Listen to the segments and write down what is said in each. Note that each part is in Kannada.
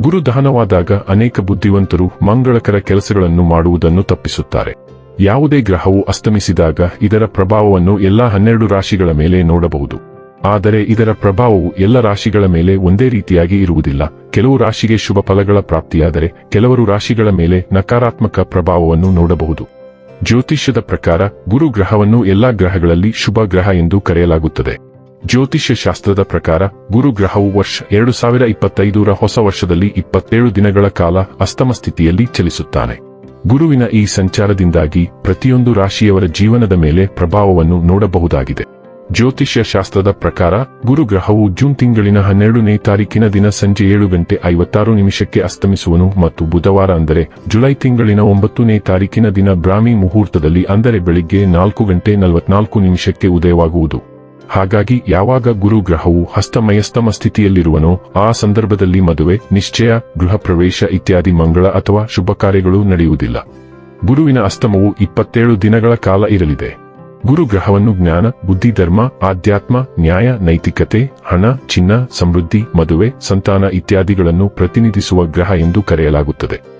ಗುರು ದಹನವಾದಾಗ ಅನೇಕ ಬುದ್ಧಿವಂತರು ಮಂಗಳಕರ ಕೆಲಸಗಳನ್ನು ಮಾಡುವುದನ್ನು ತಪ್ಪಿಸುತ್ತಾರೆ. ಯಾವುದೇ ಗ್ರಹವು ಅಸ್ತಮಿಸಿದಾಗ ಇದರ ಪ್ರಭಾವವನ್ನು ಎಲ್ಲಾ ಹನ್ನೆರಡು ರಾಶಿಗಳ ಮೇಲೆ ನೋಡಬಹುದು. ಆದರೆ ಇದರ ಪ್ರಭಾವವು ಎಲ್ಲ ರಾಶಿಗಳ ಮೇಲೆ ಒಂದೇ ರೀತಿಯಾಗಿ ಇರುವುದಿಲ್ಲ. ಕೆಲವು ರಾಶಿಗೆ ಶುಭ ಫಲಗಳ ಪ್ರಾಪ್ತಿಯಾದರೆ ಕೆಲವರು ರಾಶಿಗಳ ಮೇಲೆ ನಕಾರಾತ್ಮಕ ಪ್ರಭಾವವನ್ನು ನೋಡಬಹುದು. ಜ್ಯೋತಿಷ್ಯದ ಪ್ರಕಾರ ಗುರು ಗ್ರಹವನ್ನು ಎಲ್ಲಾ ಗ್ರಹಗಳಲ್ಲಿ ಶುಭ ಗ್ರಹ ಎಂದು ಕರೆಯಲಾಗುತ್ತದೆ. ಜ್ಯೋತಿಷ್ಯ ಶಾಸ್ತ್ರದ ಪ್ರಕಾರ ಗುರು ಗ್ರಹವು ವರ್ಷ ಎರಡು ಸಾವಿರ ಇಪ್ಪತ್ತೈದರ ಹೊಸ ವರ್ಷದಲ್ಲಿ ಇಪ್ಪತ್ತೇಳು ದಿನಗಳ ಕಾಲ ಅಸ್ತಮ ಸ್ಥಿತಿಯಲ್ಲಿ ಚಲಿಸುತ್ತಾನೆ. ಗುರುವಿನ ಈ ಸಂಚಾರದಿಂದಾಗಿ ಪ್ರತಿಯೊಂದು ರಾಶಿಯವರ ಜೀವನದ ಮೇಲೆ ಪ್ರಭಾವವನ್ನು ನೋಡಬಹುದಾಗಿದೆ. ಜ್ಯೋತಿಷ್ಯ ಶಾಸ್ತ್ರದ ಪ್ರಕಾರ ಗುರು ಗ್ರಹವು ಜೂನ್ ತಿಂಗಳಿನ ಹನ್ನೆರಡನೇ ತಾರೀಕಿನ ದಿನ ಸಂಜೆ ಏಳು ಗಂಟೆ ಐವತ್ತಾರು ನಿಮಿಷಕ್ಕೆ ಅಸ್ತಮಿಸುವನು ಮತ್ತು ಬುಧವಾರ ಅಂದರೆ ಜುಲೈ ತಿಂಗಳಿನ ಒಂಬತ್ತನೇ ತಾರೀಕಿನ ದಿನ ಬ್ರಾಹ್ಮಿ ಮುಹೂರ್ತದಲ್ಲಿ ಅಂದರೆ ಬೆಳಿಗ್ಗೆ ನಾಲ್ಕು ಗಂಟೆ ನಲವತ್ನಾಲ್ಕು ನಿಮಿಷಕ್ಕೆ ಉದಯವಾಗುವುದು. ಹಾಗಾಗಿ ಯಾವಾಗ ಗುರು ಗ್ರಹವು ಹಸ್ತಮಯಸ್ತಮ ಸ್ಥಿತಿಯಲ್ಲಿರುವನೋ ಆ ಸಂದರ್ಭದಲ್ಲಿ ಮದುವೆ, ನಿಶ್ಚಯ, ಗೃಹ ಪ್ರವೇಶ ಇತ್ಯಾದಿ ಮಂಗಳ ಅಥವಾ ಶುಭ ಕಾರ್ಯಗಳು ನಡೆಯುವುದಿಲ್ಲ. ಗುರುವಿನ ಅಸ್ತಮವು ಇಪ್ಪತ್ತೇಳು ದಿನಗಳ ಕಾಲ ಇರಲಿದೆ. ಗುರು ಗ್ರಹವನ್ನು ಜ್ಞಾನ, ಬುದ್ಧಿ, ಧರ್ಮ, ಆಧ್ಯಾತ್ಮ, ನ್ಯಾಯ, ನೈತಿಕತೆ, ಹಣ, ಚಿನ್ನ, ಸಮೃದ್ಧಿ, ಮದುವೆ, ಸಂತಾನ ಇತ್ಯಾದಿಗಳನ್ನು ಪ್ರತಿನಿಧಿಸುವ ಗ್ರಹ ಎಂದು ಕರೆಯಲಾಗುತ್ತದೆ.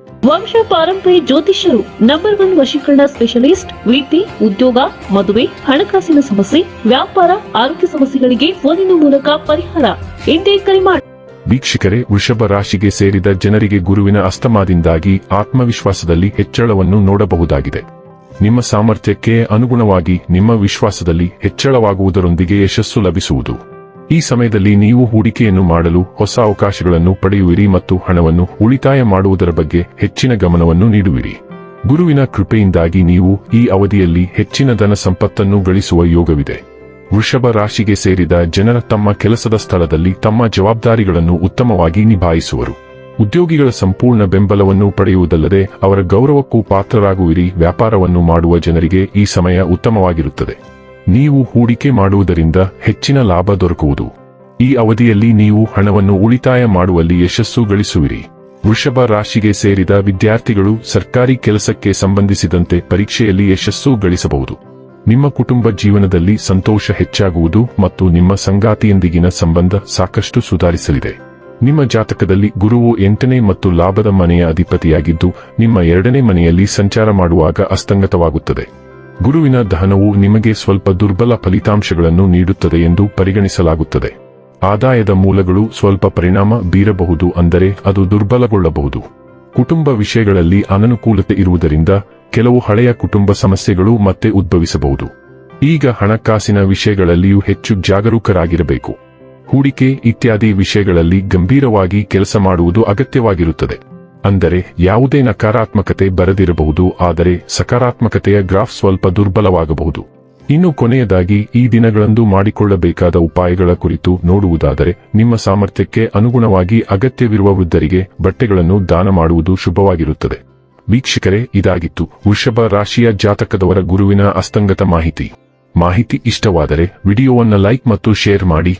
ವಂಶ ಪಾರಂಪರ್ಯ ಜ್ಯೋತಿಷ್ಯರು ನಂಬರ್ ಒನ್ ವಶೀಕರಣ ಸ್ಪೆಷಲಿಸ್ಟ್ ವಿದ್ಯೆ ಉದ್ಯೋಗ, ಮದುವೆ, ಹಣಕಾಸಿನ ಸಮಸ್ಯೆ, ವ್ಯಾಪಾರ, ಆರೋಗ್ಯ ಸಮಸ್ಯೆಗಳಿಗೆ ಫೋನಿನ ಮೂಲಕ ಪರಿಹಾರ. ಎಂದೇ ಕರೆ ಮಾಡಿ ವೀಕ್ಷಕರೇ, ವೃಷಭ ರಾಶಿಗೆ ಸೇರಿದ ಜನರಿಗೆ ಗುರುವಿನ ಅಸ್ತಮಾದಿಂದಾಗಿ ಆತ್ಮವಿಶ್ವಾಸದಲ್ಲಿ ಹೆಚ್ಚಳವನ್ನು ನೋಡಬಹುದಾಗಿದೆ. ನಿಮ್ಮ ಸಾಮರ್ಥ್ಯಕ್ಕೆ ಅನುಗುಣವಾಗಿ ನಿಮ್ಮ ವಿಶ್ವಾಸದಲ್ಲಿ ಹೆಚ್ಚಳವಾಗುವುದರೊಂದಿಗೆ ಯಶಸ್ಸು ಲಭಿಸುವುದು. ಈ ಸಮಯದಲ್ಲಿ ನೀವು ಹೂಡಿಕೆಯನ್ನು ಮಾಡಲು ಹೊಸ ಅವಕಾಶಗಳನ್ನು ಪಡೆಯುವಿರಿ ಮತ್ತು ಹಣವನ್ನು ಉಳಿತಾಯ ಮಾಡುವುದರ ಬಗ್ಗೆ ಹೆಚ್ಚಿನ ಗಮನವನ್ನು ನೀಡುವಿರಿ. ಗುರುವಿನ ಕೃಪೆಯಿಂದಾಗಿ ನೀವು ಈ ಅವಧಿಯಲ್ಲಿ ಹೆಚ್ಚಿನ ಧನ ಸಂಪತ್ತನ್ನು ಗಳಿಸುವ ಯೋಗವಿದೆ. ವೃಷಭ ರಾಶಿಗೆ ಸೇರಿದ ಜನರ ತಮ್ಮ ಕೆಲಸದ ಸ್ಥಳದಲ್ಲಿ ತಮ್ಮ ಜವಾಬ್ದಾರಿಗಳನ್ನು ಉತ್ತಮವಾಗಿ ನಿಭಾಯಿಸುವರು. ಉದ್ಯೋಗಿಗಳ ಸಂಪೂರ್ಣ ಬೆಂಬಲವನ್ನು ಪಡೆಯುವುದಲ್ಲದೆ ಅವರ ಗೌರವಕ್ಕೂ ಪಾತ್ರರಾಗುವಿರಿ. ವ್ಯಾಪಾರವನ್ನು ಮಾಡುವ ಜನರಿಗೆ ಈ ಸಮಯ ಉತ್ತಮವಾಗಿರುತ್ತದೆ. ನೀವು ಹೂಡಿಕೆ ಮಾಡುವುದರಿಂದ ಹೆಚ್ಚಿನ ಲಾಭ ದೊರಕುವುದು. ಈ ಅವಧಿಯಲ್ಲಿ ನೀವು ಹಣವನ್ನು ಉಳಿತಾಯ ಮಾಡುವಲ್ಲಿ ಯಶಸ್ಸು ಗಳಿಸುವಿರಿ. ವೃಷಭ ರಾಶಿಗೆ ಸೇರಿದ ವಿದ್ಯಾರ್ಥಿಗಳು ಸರ್ಕಾರಿ ಕೆಲಸಕ್ಕೆ ಸಂಬಂಧಿಸಿದಂತೆ ಪರೀಕ್ಷೆಯಲ್ಲಿ ಯಶಸ್ಸು ಗಳಿಸಬಹುದು. ನಿಮ್ಮ ಕುಟುಂಬ ಜೀವನದಲ್ಲಿ ಸಂತೋಷ ಹೆಚ್ಚಾಗುವುದು ಮತ್ತು ನಿಮ್ಮ ಸಂಗಾತಿಯೊಂದಿಗಿನ ಸಂಬಂಧ ಸಾಕಷ್ಟು ಸುಧಾರಿಸಲಿದೆ. ನಿಮ್ಮ ಜಾತಕದಲ್ಲಿ ಗುರುವು ಎಂಟನೇ ಮತ್ತು ಲಾಭದ ಮನೆಯ ಅಧಿಪತಿಯಾಗಿದ್ದು, ನಿಮ್ಮ ಎರಡನೇ ಮನೆಯಲ್ಲಿ ಸಂಚಾರ ಮಾಡುವಾಗ ಅಸ್ತಂಗತವಾಗುತ್ತದೆ. ಗುರುವಿನ ದಹನವು ನಿಮಗೆ ಸ್ವಲ್ಪ ದುರ್ಬಲ ಫಲಿತಾಂಶಗಳನ್ನು ನೀಡುತ್ತದೆ ಎಂದು ಪರಿಗಣಿಸಲಾಗುತ್ತದೆ. ಆದಾಯದ ಮೂಲಗಳು ಸ್ವಲ್ಪ ಪರಿಣಾಮ ಬೀರಬಹುದು ಅಂದರೆ ಅದು ದುರ್ಬಲಗೊಳ್ಳಬಹುದು. ಕುಟುಂಬ ವಿಷಯಗಳಲ್ಲಿ ಅನನುಕೂಲತೆ ಇರುವುದರಿಂದ ಕೆಲವು ಹಳೆಯ ಕುಟುಂಬ ಸಮಸ್ಯೆಗಳು ಮತ್ತೆ ಉದ್ಭವಿಸಬಹುದು. ಈಗ ಹಣಕಾಸಿನ ವಿಷಯಗಳಲ್ಲಿಯೂ ಹೆಚ್ಚು ಜಾಗರೂಕರಾಗಿರಬೇಕು. ಹೂಡಿಕೆ ಇತ್ಯಾದಿ ವಿಷಯಗಳಲ್ಲಿ ಗಂಭೀರವಾಗಿ ಕೆಲಸ ಮಾಡುವುದು ಅಗತ್ಯವಾಗಿರುತ್ತದೆ. ಅಂದರೆ ಯಾವುದೇ ನಕಾರಾತ್ಮಕತೆ ಬರದಿರಬಹುದು, ಆದರೆ ಸಕಾರಾತ್ಮಕತೆಯ ಗ್ರಾಫ್ ಸ್ವಲ್ಪ ದುರ್ಬಲವಾಗಬಹುದು. ಇನ್ನು ಕೊನೆಯದಾಗಿ, ಈ ದಿನಗಳಂದು ಮಾಡಿಕೊಳ್ಳಬೇಕಾದ ಉಪಾಯಗಳ ಕುರಿತು ನೋಡುವುದಾದರೆ, ನಿಮ್ಮ ಸಾಮರ್ಥ್ಯಕ್ಕೆ ಅನುಗುಣವಾಗಿ ಅಗತ್ಯವಿರುವ ವೃದ್ಧರಿಗೆ ಬಟ್ಟೆಗಳನ್ನು ದಾನ ಮಾಡುವುದು ಶುಭವಾಗಿರುತ್ತದೆ. ವೀಕ್ಷಕರೇ, ಇದಾಗಿತ್ತು ವೃಷಭ ರಾಶಿಯ ಜಾತಕದವರ ಗುರುವಿನ ಅಸ್ತಂಗತ ಮಾಹಿತಿ. ಮಾಹಿತಿ ಇಷ್ಟವಾದರೆ, ವಿಡಿಯೋವನ್ನು ಲೈಕ್ ಮತ್ತು ಶೇರ್ ಮಾಡಿ.